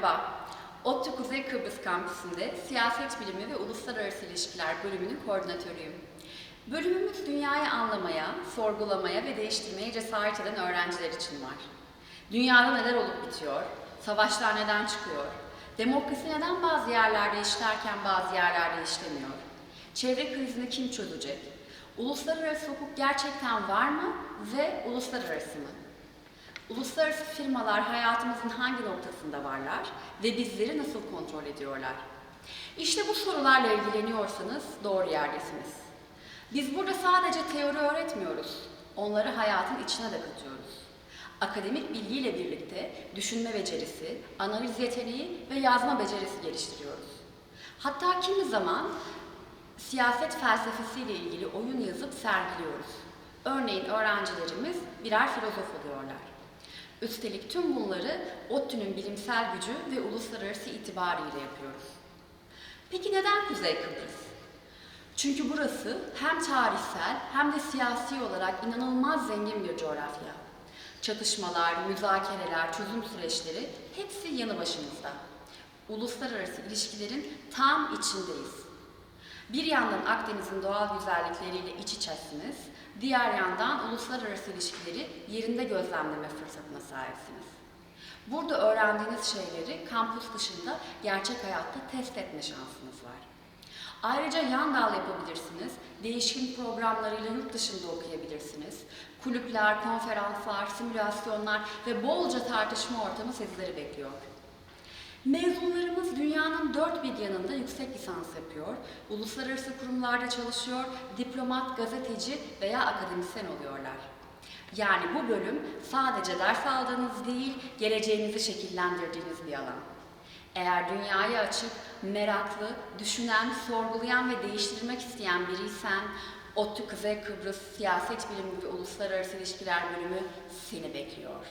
Merhaba, ODTÜ Kuzey Kıbrıs Kampüsü'nde Siyaset Bilimi ve Uluslararası İlişkiler bölümünün koordinatörüyüm. Bölümümüz dünyayı anlamaya, sorgulamaya ve değiştirmeye cesaret eden öğrenciler için var. Dünyada neler olup bitiyor, savaşlar neden çıkıyor, demokrasi neden bazı yerlerde işlerken bazı yerlerde işlemiyor, çevre krizini kim çözecek, uluslararası hukuk gerçekten var mı ve uluslararası mı? Uluslararası firmalar hayatımızın hangi noktasında varlar ve bizleri nasıl kontrol ediyorlar? İşte bu sorularla ilgileniyorsanız doğru yerdesiniz. Biz burada sadece teori öğretmiyoruz, onları hayatın içine de katıyoruz. Akademik bilgiyle birlikte düşünme becerisi, analiz yeteneği ve yazma becerisi geliştiriyoruz. Hatta kimi zaman siyaset felsefesiyle ilgili oyun yazıp sergiliyoruz. Örneğin öğrencilerimiz birer filozof oluyorlar. Üstelik tüm bunları ODTÜ'nün bilimsel gücü ve uluslararası itibarıyla yapıyoruz. Peki neden Kuzey Kıbrıs? Çünkü burası hem tarihsel hem de siyasi olarak inanılmaz zengin bir coğrafya. Çatışmalar, müzakereler, çözüm süreçleri hepsi yanı başımızda. Uluslararası ilişkilerin tam içindeyiz. Bir yandan Akdeniz'in doğal güzellikleriyle iç içesiniz, diğer yandan uluslararası ilişkileri yerinde gözlemleme fırsatına sahipsiniz. Burada öğrendiğiniz şeyleri kampüs dışında gerçek hayatta test etme şansınız var. Ayrıca yan dal yapabilirsiniz, değişim programlarıyla yurt dışında okuyabilirsiniz. Kulüpler, konferanslar, simülasyonlar ve bolca tartışma ortamı sizleri bekliyor. Mezunlarımız dünyanın dört bir yanında yüksek lisans yapıyor, uluslararası kurumlarda çalışıyor, diplomat, gazeteci veya akademisyen oluyorlar. Yani bu bölüm sadece ders aldığınız değil, geleceğinizi şekillendirdiğiniz bir alan. Eğer dünyaya açık, meraklı, düşünen, sorgulayan ve değiştirmek isteyen biriysen, ODTÜ Kuzey Kıbrıs Siyaset Bilimi ve Uluslararası İlişkiler bölümü seni bekliyor.